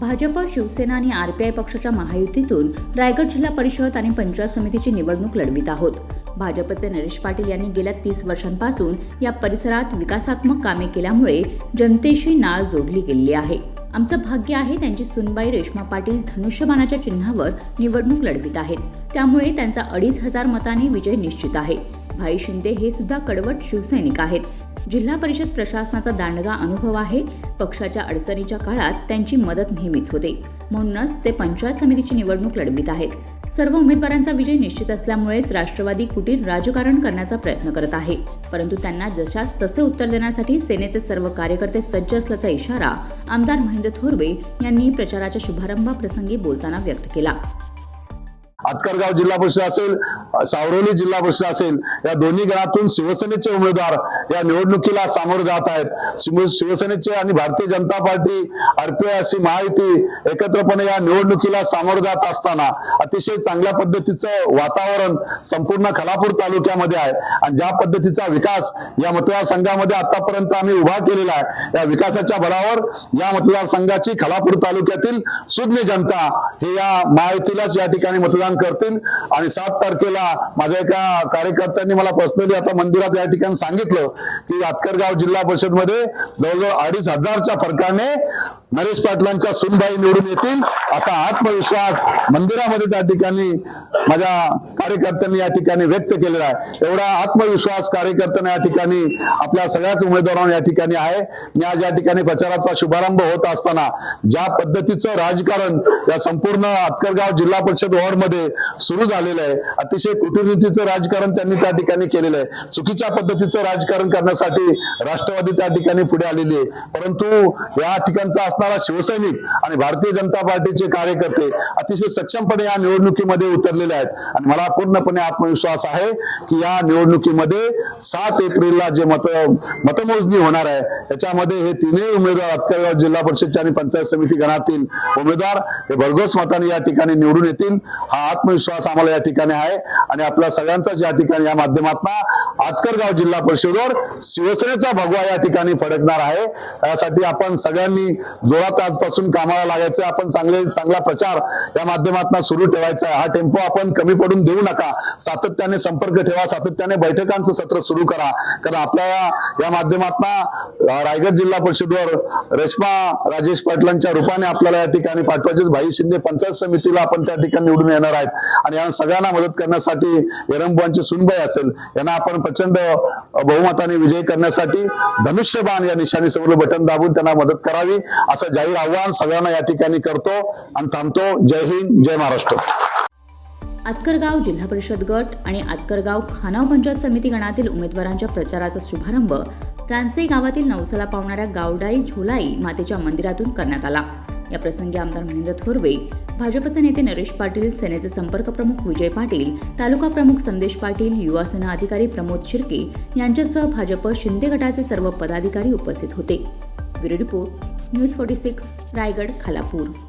भाजप शिवसेना आणि आरपीआय पक्षाच्या महायुतीतून रायगड जिल्हा परिषद आणि पंचायत समितीची निवडणूक लढवित आहोत. भाजपचे नरेश पाटील यांनी गेल्या तीस वर्षांपासून या परिसरात विकासात्मक कामे केल्यामुळे जनतेशी नाळ जोडली गेलेली आहे. आमचं भाग्य आहे त्यांची सुनबाई रेश्मा पाटील धनुष्यबाणाच्या चिन्हावर निवडणूक लढवित आहेत. त्यामुळे त्यांचा अडीच हजार मतांनी विजय निश्चित आहे. भाई शिंदे हे सुद्धा कडवट शिवसैनिक आहेत. जिल्हा परिषद प्रशासनाचा दांडगा अनुभव आहे. पक्षाच्या अडचणीच्या काळात त्यांची मदत नेहमीच होते. म्हणूनच ते पंचायत समितीची निवडणूक लढवित आहेत. सर्व उमेदवारांचा विजय निश्चित असल्यामुळेच राष्ट्रवादी कुटीर राजकारण करण्याचा प्रयत्न करत आहे. परंतु त्यांना जशास तसे उत्तर देण्यासाठी सेनेचे सर्व कार्यकर्ते सज्ज असल्याचा इशारा आमदार महेंद्र थोरवे यांनी प्रचाराच्या शुभारंभाप्रसंगी बोलताना व्यक्त केला. आतकरगाव जिल्हा परिषद असेल सावरोली जिल्हा परिषद असेल या दोन्ही गणातून शिवसेनेचे उमेदवार या निवडणुकीला सामोरे जात आहेत. शिवसेनेचे आणि भारतीय जनता पार्टी आरपीआय अशी महायुती एकत्रपणे या निवडणुकीला सामोरे जात असताना अतिशय चांगल्या पद्धतीचं वातावरण संपूर्ण खलापूर तालुक्यामध्ये आहे. आणि ज्या पद्धतीचा विकास या मतदारसंघामध्ये आतापर्यंत आम्ही उभा केलेला आहे या विकासाच्या बळावर या मतदारसंघाची खलापूर तालुक्यातील सुज्ञ जनता हे या महायुतीलाच या ठिकाणी मतदान करतील. आणि सात तारखेला माझ्या एका कार्यकर्त्यांनी मला पर्सनली आता मंदिरात या ठिकाणी सांगितलं की आतकरगाव जिल्हा परिषदमध्ये जवळजवळ अडीच हजारच्या फरकाने नरेश पाटलांच्या सुनबाई निवडून येतील असा आत्मविश्वास मंदिरामध्ये त्या ठिकाणी माझ्या कार्यकर्त्यांनी या ठिकाणी व्यक्त केलेला आहे. एवढा आत्मविश्वास कार्यकर्त्यांना या ठिकाणी आपल्या सगळ्याच उमेदवारांना या ठिकाणी आहे. मी आज या ठिकाणी प्रचाराचा शुभारंभ होत असताना ज्या पद्धतीचं राजकारण या संपूर्ण आतकरगाव जिल्हा परिषद वॉर्डमध्ये सुरू झालेलं आहे. अतिशय कुटनीतीचं राजकारण त्यांनी त्या ठिकाणी केलेलं आहे. चुकीच्या पद्धतीचं राजकारण करण्यासाठी राष्ट्रवादी त्या ठिकाणी पुढे आलेली आहे. परंतु या ठिकाणचा असणारा शिवसैनिक आणि भारतीय जनता पार्टीचे कार्यकर्ते अतिशय सक्षमपणे या निवडणुकीमध्ये उतरलेले आहेत. आणि मला पूर्णपणे आत्मविश्वास आहे की या निवडणुकीमध्ये सात एप्रिलला जे मत मतमोजणी होणार आहे त्याच्यामध्ये हे तिन्ही उमेदवार अतकरगाव जिल्हा परिषदच्या आणि पंचायत समिती गणातील उमेदवार हे भरघोस मताने या ठिकाणी निवडून येतील. हा आत्मविश्वास आम्हाला या ठिकाणी आहे. आणि आपल्या सगळ्यांचाच या ठिकाणी या माध्यमातून आतकरगाव जिल्हा परिषदेवर शिवसेनेचा भगवा या ठिकाणी फडकणार आहे. यासाठी आपण सगळ्यांनी जोरात आजपासून कामाला लागायचं. आपण चांगले चांगला प्रचार या माध्यमातून सुरू ठेवायचा आहे. हा टेम्पो आपण कमी पडून देऊ नका. सातत्याने संपर्क ठेवा. सातत्याने बैठकांचं सत्र सुरू करा. कारण आपल्याला या माध्यमातून रायगड जिल्हा परिषदेवर रेश्मा राजेश पाटलांच्या रूपाने आपल्याला या ठिकाणी पाठवायचे भाई शिंदे पंचायत समितीला आपण त्या ठिकाणी निवडून येणार आहेत. आणि या सगळ्यांना मदत करण्यासाठी एरंबुवांची सुनबाई असेल यांना आपण प्रचंड बहुमताने विजय करण्यासाठी धनुष्यबाण या निशाणी समोर बटन दाबून त्यांना मदत करावी असं जाहीर आव्हान सगळ्यांना या ठिकाणी करतो आणि थांबतो. जय हिंद जय महाराष्ट्र. आतकरगाव जिल्हा परिषद गट आणि आतकरगाव खानाव पंचायत समिती गणातील उमेदवारांच्या प्रचाराचा शुभारंभ रांचे गावातील नवसाला पावणाऱ्या गावडाई झोलाई मातेच्या मंदिरातून करण्यात आला. या प्रसंगी आमदार महेंद्र थोरवे भाजपचे नेते नरेश पाटील सेनेचे संपर्क प्रमुख विजय पाटील तालुका प्रमुख संदेश पाटील युवा सेना अधिकारी प्रमोद शिर्के यांच्यासह भाजप शिंदे गटाचे सर्व पदाधिकारी उपस्थित होते. Bureau report news forty six Raigad Khalapur.